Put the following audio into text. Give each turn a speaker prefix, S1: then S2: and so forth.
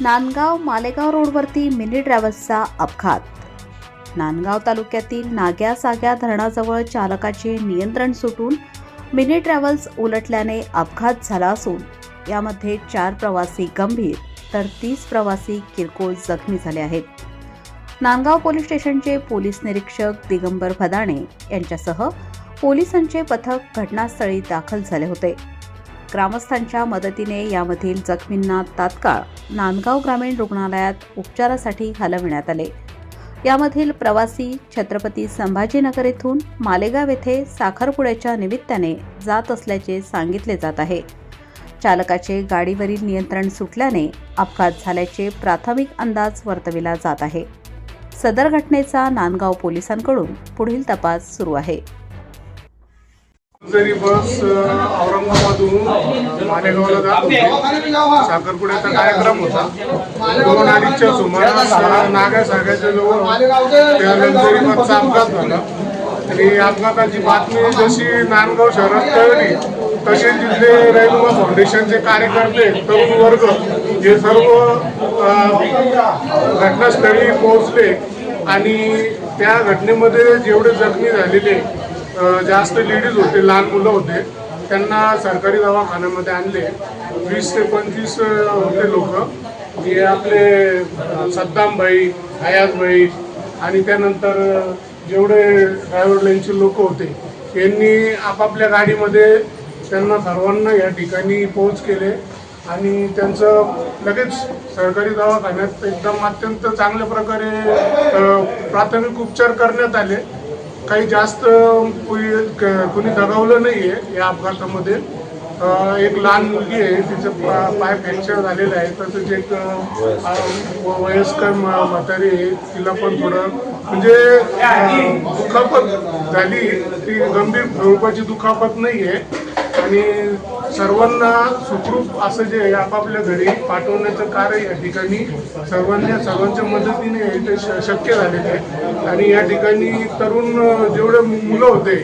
S1: नांदगाव मालेगाव रोडवरती मिनी ट्रॅव्हल्सचा अपघात. नांदगाव तालुक्यातील नाग्या साग्या धरणाजवळ चालकाचे नियंत्रण सुटून मिनी ट्रॅव्हल्स उलटल्याने अपघात झाला असून यामध्ये चार प्रवासी गंभीर तर तीस प्रवासी किरकोळ जखमी झाले आहेत. नांदगाव पोलीस स्टेशनचे पोलीस निरीक्षक दिगंबर भदाणे यांच्यासह पोलिसांचे पथक घटनास्थळी दाखल झाले होते. ग्रामस्थांच्या मदतीने यामधील जखमींना तात्काळ नांदगाव ग्रामीण रुग्णालयात उपचारासाठी हलविण्यात आले. यामधील प्रवासी छत्रपती संभाजीनगर येथून मालेगाव येथे साखरपुड्याच्या निमित्ताने जात असल्याचे सांगितले जात आहे. चालकाचे गाडीवरील नियंत्रण सुटल्याने अपघात झाल्याचे प्राथमिक अंदाज वर्तविला जात आहे. सदर घटनेचा नांदगाव पोलिसांकडून पुढील तपास सुरू आहे.
S2: जरी बस औरंगाबादहून मालेगावला जात होती. साखरपुड्याचा कार्यक्रम होता. दोन अडीचच्या सुमारास अ, नागा सागाच्या जवळ त्यानंतर बसचा अपघात झाला. आणि अपघाताची बातमी जशी नांदगाव शहरात कळली तसे तिथले रैलुमा फाउंडेशनचे कार्यकर्ते तरुण वर्ग हे सर्व घटनास्थळी पोहोचले. आणि त्या घटनेमध्ये जेवढे जखमी झालेले जास्त लेडीज होते लहान मुलं होते त्यांना सरकारी दवाखान्यामध्ये आणले. वीस ते पंचवीस होते लोक. जे आपले सद्दामबाई सद्दामभाई आणि त्यानंतर जेवढे ड्रायव्हर लाईनचे लोक होते यांनी आपापल्या गाडीमध्ये त्यांना सर्वांना या ठिकाणी पोहोच केले आणि त्यांचं लगेच सरकारी दवाखान्यात एकदम अत्यंत चांगल्या प्रकारे प्राथमिक उपचार करण्यात आले. काही जास्त कोणी क- कुणी दगावलं नाही आहे या अपघातामध्ये. एक लहान मुलगी आहे तिचं पाय फ्रॅक्चर झालेलं आहे. तसंच एक वयस्कर म्हातारी आहे तिला पण थोडं म्हणजे दुखापत झाली. ती गंभीर स्वरूपाची दुखापत नाही आहे आणि सर्वांना सुखरूप असं जे आहे आपापल्या घरी पाठवण्याचं कार्य या ठिकाणी सर्वांना सर्वांच्या मदतीने ते शक्य झालेलं आहे. आणि या ठिकाणी तरुण जेवढे मुलं होते